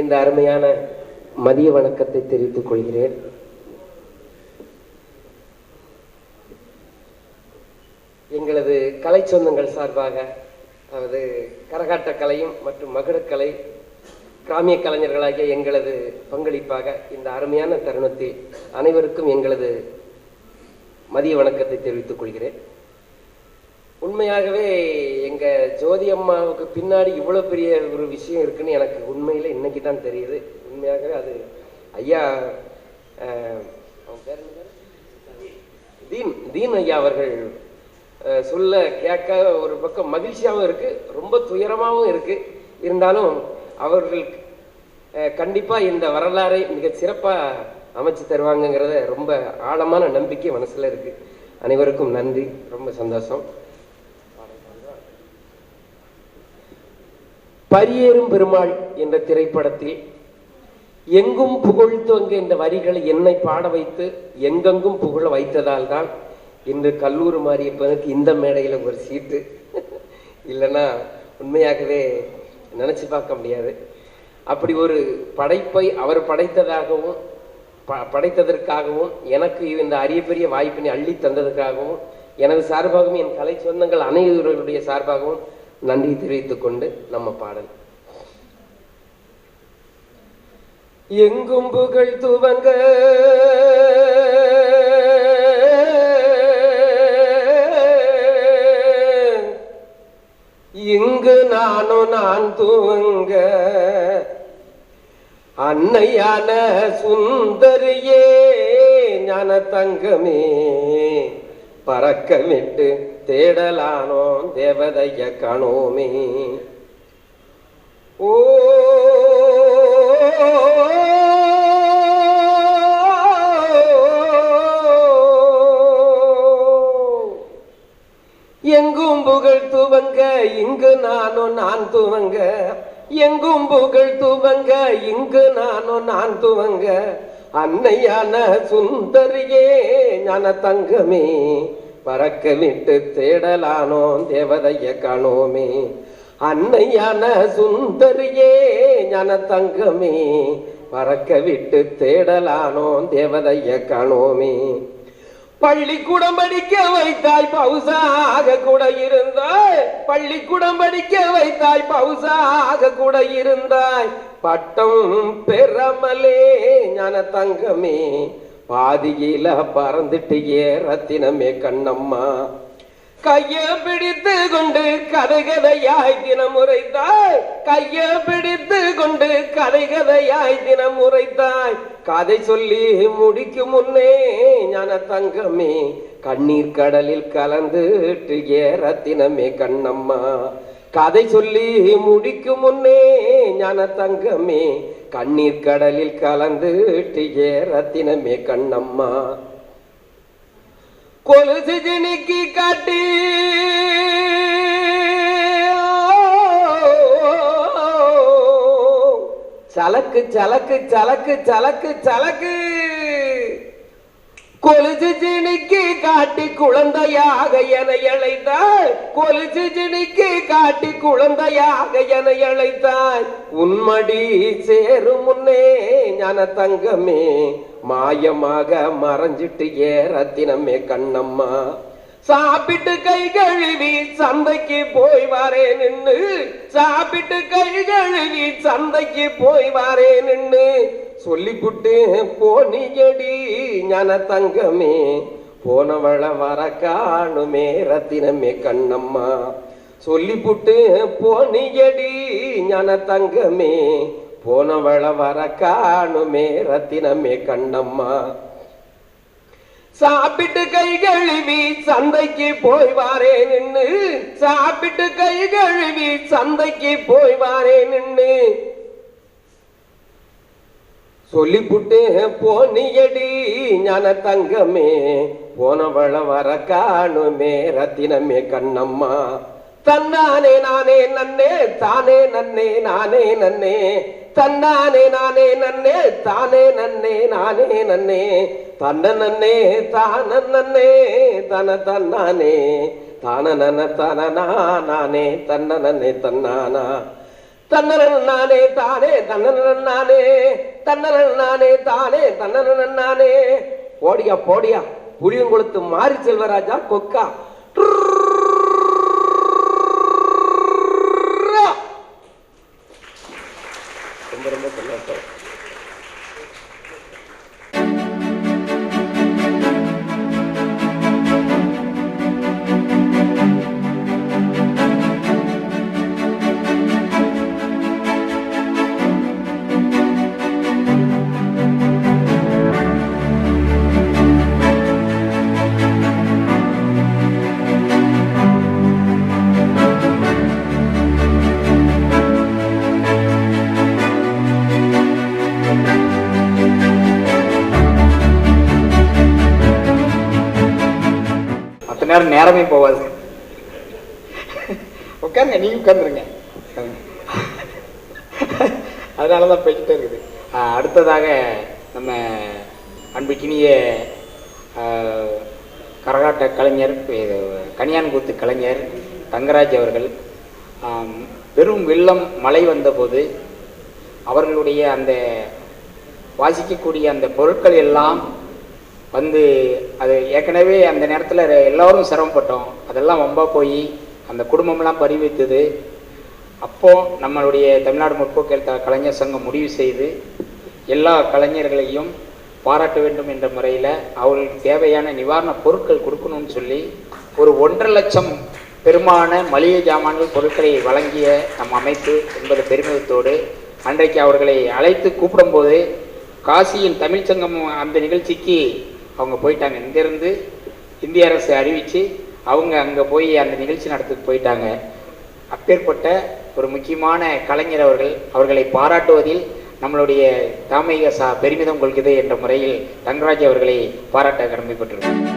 இந்த அருமையான மதிய வணக்கத்தை தெரிவித்துக் கொள்கிறேன். எங்களது கலை சொந்தங்கள் சார்பாக அதாவது கரகாட்ட கலையும் மற்றும் மகுடக்கலை கிராமிய கலைஞர்களாகிய எங்களது பங்களிப்பாக இந்த அருமையான தருணத்தில் அனைவருக்கும் எங்களது மதிய வணக்கத்தை தெரிவித்துக் கொள்கிறேன். உண்மையாகவே எங்க ஜோதி அம்மாவுக்கு பின்னாடி இவ்வளவு பெரிய ஒரு விஷயம் இருக்குன்னு எனக்கு உண்மையில இன்னைக்கு தான் தெரியுது. உண்மையாகவே அது ஐயா அவன் பேர் தீன் தீன் ஐயா அவர்கள் சொல்ல கேட்க ஒரு பக்கம் மகிழ்ச்சியாகவும் இருக்கு ரொம்ப துயரமாகவும் இருக்கு. இருந்தாலும் அவர்கள் கண்டிப்பாக கண்டிப்பா இந்த வரலாறை மிக சிறப்பா அமைச்சு தருவாங்கங்கிறத ரொம்ப ஆழமான நம்பிக்கை மனசுல இருக்கு. அனைவருக்கும் நன்றி. ரொம்ப சந்தோஷம். பரியேறும் பெருமாள் என்ற திரைப்படத்தில் எங்கும் புகழ் துவங்க இந்த வரிகளை என்னை பாட வைத்து எங்கெங்கும் புகழ வைத்ததால் தான் இன்று கல்லூர் மாரியப்பனுக்கு இந்த மேடையில் ஒரு சீட்டு. இல்லைன்னா உண்மையாகவே நினச்சி பார்க்க முடியாது. அப்படி ஒரு படைப்பை அவர் படைத்ததாகவும் ப- படைத்ததற்காகவும் எனக்கு இந்த அரிய பெரிய வாய்ப்பினை அள்ளி தந்ததற்காகவும் எனது சார்பாகவும் என் கலை சொந்தங்கள் அனைவருடைய சார்பாகவும் நன்றி தெரிவித்துக் கொண்டு நம்ம பாடல். எங்கும் புகழ் துவங்க இங்கு நானும் நான் துவங்க அன்னையான சுந்தரியே ஞான தங்கமே பறக்கமிட்டு தேடலானோ தேவதைய காணோமே. ஓ எங்கும் புகழ் துவங்க இங்கு நானும் நான் துவங்க. எங்கும் புகழ் துவங்க இங்கு நானும் நான் துவங்க. அன்னையான சுந்தரியே ஞான தங்கமே பறக்க விட்டு தேடலானோம் தேவதைய காணோமே. அன்னையான சுந்தரியே ஞான தங்கமே பறக்க விட்டு தேடலானோம் தேவதைய காணோமே. பள்ளிக்கூடம் படிக்க வைத்தாய் பவுசாக கூட இருந்தாய். பள்ளிக்கூடம் படிக்க வைத்தாய் பவுசாக கூட இருந்தாய். பட்டம் பெறமலே ஞான தங்கமே. பாதியில பறந்துட்டு ஏறத்தினமே ரத்தினமே கண்ணம்மா. கைய பிடித்து கொண்டு கதை கதையாய் தினம் உரைத்தாய் கைய பிடித்து கொண்டு கதை கதையாய் தினம் உரைத்தாய் கதை சொல்லி முடிக்கும் முன்னே ஞான தங்கமே கண்ணீர் கடலில் கலந்துட்டு ஏறத்தினமே கண்ணம்மா. கதை சொல்லி முடிக்கும் முன்னே ஞான தங்கமே கண்ணீர் கடலில் கலந்து ஏ ரத்தினமே கண்ணம்மா. கொலுசு ஜினிக்கு காட்டி. சலக்கு சலக்கு சலக்கு சலக்கு சலக்கு. கொலுசு ஜினிக்கு காட்டி குழந்தையாக என அழைத்தாய் கொலுசு ஜினிக்கு காட்டி குழந்தையாக என அழைத்தாய் உன்மடி சேரும் முன்னே ஞான தங்கமே. மாயமாக மறைஞ்சிட்டு ஏறத்தினமே கண்ணம்மா. சாப்பிட்டு கை கழுவி சந்தைக்கு போய் வரேன் நின்று சாப்பிட்டு கை கழுவி சந்தைக்கு போய் வரேன் நின்று சொல்லிப்புட்டு போனியடி ஞான தங்கமே போனவள வர காணுமே ரத்தினமே கண்ணம்மா. சொல்லிப்புட்டு போனியடி ஞான தங்கமே போனவள வர காணுமே ரத்தினமே கண்ணம்மா. சாப்பிட்டு கை கழுவி சந்தைக்கு போய் வாரே நின்று சாப்பிட்டு கை கழுவி சந்தைக்கு போய் வாரே நின்று சொல்லிப்புட்டு போனியடி ஞான தங்கமே போனவள வர காணுமே ரத்தினமே கண்ணம்மா. தன்னானே நானே நன்னே தானே நன்னே நானே நன்னே. தன்னானே நானே நன்னே தானே நன்னே நானே நன்னே. தன்ன நன்னே தான நன்னே தன தன்னானே. தான நன தன நானே தன்ன நன்னே தன்னானா. தன்னரன் தானே தன்னரன் நானே நானே தானே தன்னரன் போடியா போடியா. புளியங்குளத்து மாரி செல்வராஜா கொக்கா. மற்ற நேரமே போகாது. உட்காருங்க நீங்க உட்காந்துருங்க. அதனால தான் போய்கிட்டே இருக்குது அடுத்ததாக நம்ம அன்புக்கினிய கரகாட்ட கலைஞர் கனியான்கூத்து கலைஞர் தங்கராஜ் அவர்கள் பெரும் வெள்ளம் மழை வந்தபோது அவர்களுடைய அந்த வாசிக்கக்கூடிய அந்த பொருட்கள் எல்லாம் வந்து அது ஏற்கனவே அந்த நேரத்தில் எல்லோரும் சிரமப்பட்டோம். அதெல்லாம் ரொம்ப போய் அந்த குடும்பம்லாம் பரிவித்தது அப்போது நம்மளுடைய தமிழ்நாடு முற்போக்கு கலைஞர் சங்கம் முடிவு செய்து எல்லா கலைஞர்களையும் பாராட்ட வேண்டும் என்ற முறையில் அவர்களுக்கு தேவையான நிவாரணப் பொருட்கள் கொடுக்கணும்னு சொல்லி ஒரு ஒன்றரை லட்சம் பெருமான மளிகை ஜாமான்கள் பொருட்களை வழங்கிய நம் அமைப்பு என்பது பெருமிதத்தோடு அன்றைக்கு அவர்களை அழைத்து கூப்பிடும்போது காசியின் தமிழ்ச்சங்கம் அந்த நிகழ்ச்சிக்கு அவங்க போயிட்டாங்க. இங்கேருந்து இந்திய அரசு அறிவித்து அவங்க அங்கே போய் அந்த நிகழ்ச்சி நடத்துக்கு போயிட்டாங்க. அப்பேற்பட்ட ஒரு முக்கியமான கலைஞர் அவர்கள் அவர்களை பாராட்டுவதில் நம்மளுடைய தாமிக சா பெருமிதம் கொள்கிறது என்ற முறையில் தங்கராஜ் அவர்களை பாராட்ட கடமைப்பட்டிருக்கோம்.